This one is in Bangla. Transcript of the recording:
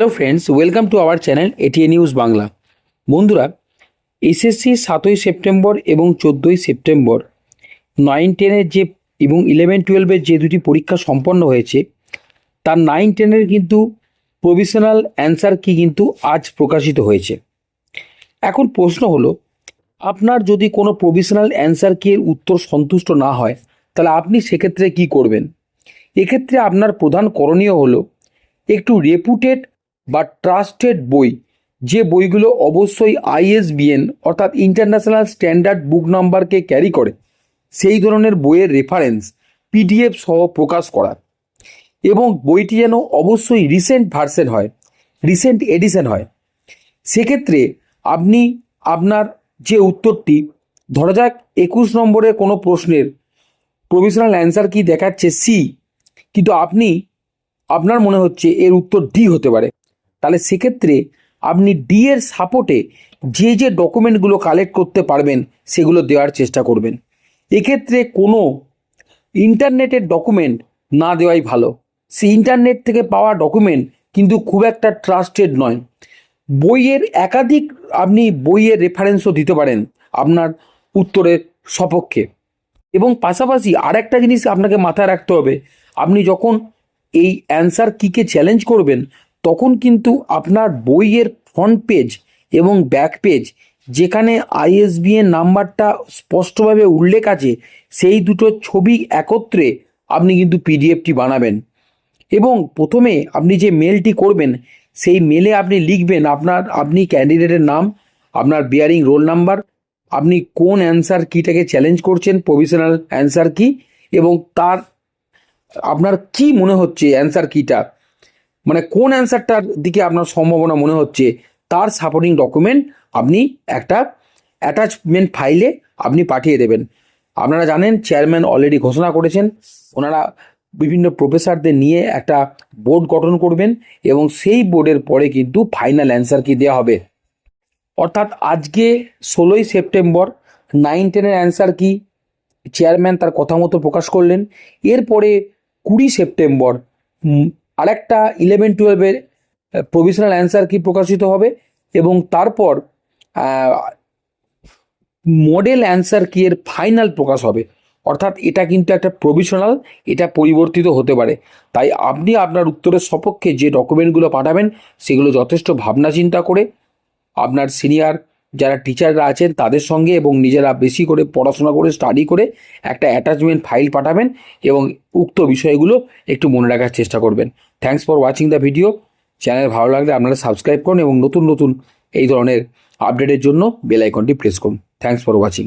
Hello friends welcome to our channel ATA news Bangla বন্ধুরা এসএসসি সাতই সেপ্টেম্বর এবং চোদ্দোই সেপ্টেম্বর নাইন টেনের যে এবং ইলেভেন টুয়েলভের যে দুটি পরীক্ষা সম্পন্ন হয়েছে, তার নাইন টেনের কিন্তু প্রভিশনাল অ্যান্সার কি কিন্তু আজ প্রকাশিত হয়েছে। এখন প্রশ্ন হলো, আপনার যদি কোনো প্রভিশনাল অ্যান্সার কি উত্তর সন্তুষ্ট না হয়, তাহলে আপনি সেক্ষেত্রে কি করবেন? এক্ষেত্রে আপনার প্রধান করণীয় হলো, একটু রেপুটেড বা ট্রাস্টেড বই, যে বইগুলো অবশ্যই আইএসবিএন অর্থাৎ ইন্টারন্যাশনাল স্ট্যান্ডার্ড বুক নাম্বারকে ক্যারি করে, সেই ধরনের বইয়ের রেফারেন্স পিডিএফ সহ প্রকাশ করা এবং বইটি যেন অবশ্যই রিসেন্ট ভার্সেন হয় রিসেন্ট এডিশন হয়। সেক্ষেত্রে আপনি আপনার যে উত্তরটি, ধরা যাক একুশ নম্বরের কোনো প্রশ্নের প্রভিশনাল অ্যান্সার কি দেখাচ্ছে সি কিন্তু আপনি, আপনার মনে হচ্ছে এর উত্তর ডি হতে পারে। তাহলে সেক্ষেত্রে আপনি ডি এর সাপোর্টে যে যে ডকুমেন্টগুলো কালেক্ট করতে পারবেন, সেগুলো দেওয়ার চেষ্টা করবেন। এক্ষেত্রে কোনো ইন্টারনেটের ডকুমেন্ট না দেওয়াই ভালো। সে ইন্টারনেট থেকে পাওয়া ডকুমেন্ট কিন্তু খুব একটা ট্রাস্টেড নয়। বইয়ের একাধিক আপনি বইয়ের রেফারেন্সও দিতে পারেন আপনার উত্তরের সপক্ষে। এবং পাশাপাশি আর একটা জিনিস আপনাকে মাথায় রাখতে হবে, আপনি যখন এই অ্যান্সার কিকে চ্যালেঞ্জ করবেন তখন কিন্তু আপনার বইয়ের ফ্রন্ট পেজ এবং ব্যাক পেজ যেখানে আইএসবিএন নাম্বারটা স্পষ্টভাবে উল্লেখ আছে, সেই দুটো ছবি একত্রে আপনি কিন্তু পিডিএফটি বানাবেন। এবং প্রথমে আপনি যে মেলটি করবেন, সেই মেলে আপনি লিখবেন আপনার, আপনি ক্যান্ডিডেটের নাম, আপনার বিয়ারিং রোল নাম্বার আপনি কোন অ্যান্সার কিটাকে চ্যালেঞ্জ করছেন প্রভিশনাল অ্যান্সার কি এবং তার, আপনার কি মনে হচ্ছে অ্যান্সার কিটা মানে কোন অ্যান্সারটার দিকে আপনার সম্ভাবনা মনে হচ্ছে, তার সাপোর্টিং ডকুমেন্ট আপনি একটা অ্যাটাচমেন্ট ফাইলে আপনি পাঠিয়ে দেবেন। আপনারা জানেন চেয়ারম্যান অলরেডি ঘোষণা করেছেন, ওনারা বিভিন্ন প্রফেসরদের নিয়ে একটা বোর্ড গঠন করবেন এবং সেই বোর্ডের পরে কিন্তু ফাইনাল অ্যান্সার কি দেওয়া হবে। অর্থাৎ আজকে ষোলোই সেপ্টেম্বর নাইন টেনের অ্যান্সার কি? চেয়ারম্যান তার কথা মতো প্রকাশ করলেন। এরপরে কুড়ি সেপ্টেম্বর আরেকটা ইলেভেন টুয়েলভের প্রভিশনাল অ্যান্সার কি প্রকাশিত হবে? এবং তারপর মডেল অ্যান্সার কি এর ফাইনাল প্রকাশ হবে? অর্থাৎ এটা কিন্তু একটা প্রভিশনাল এটা পরিবর্তিত হতে পারে। তাই আপনি আপনার উত্তরের সপক্ষে যে ডকুমেন্টগুলো পাঠাবেন, সেগুলো যথেষ্ট ভাবনা চিন্তা করে আপনার সিনিয়র যারা টিচাররা আছেন তাদের সঙ্গে এবং নিজেরা বেশি করে পড়াশোনা করে স্টাডি করে একটা অ্যাটাচমেন্ট ফাইল পাঠাবেন এবং উক্ত বিষয়গুলো একটু মনে রাখার চেষ্টা করবেন। Thanks for watching the video channel ভালো লাগলে আপনারা সাবস্ক্রাইব করুন এবং নতুন নতুন এই ধরনের আপডেটের জন্য বেল আইকনটি প্রেস করুন। Thanks for watching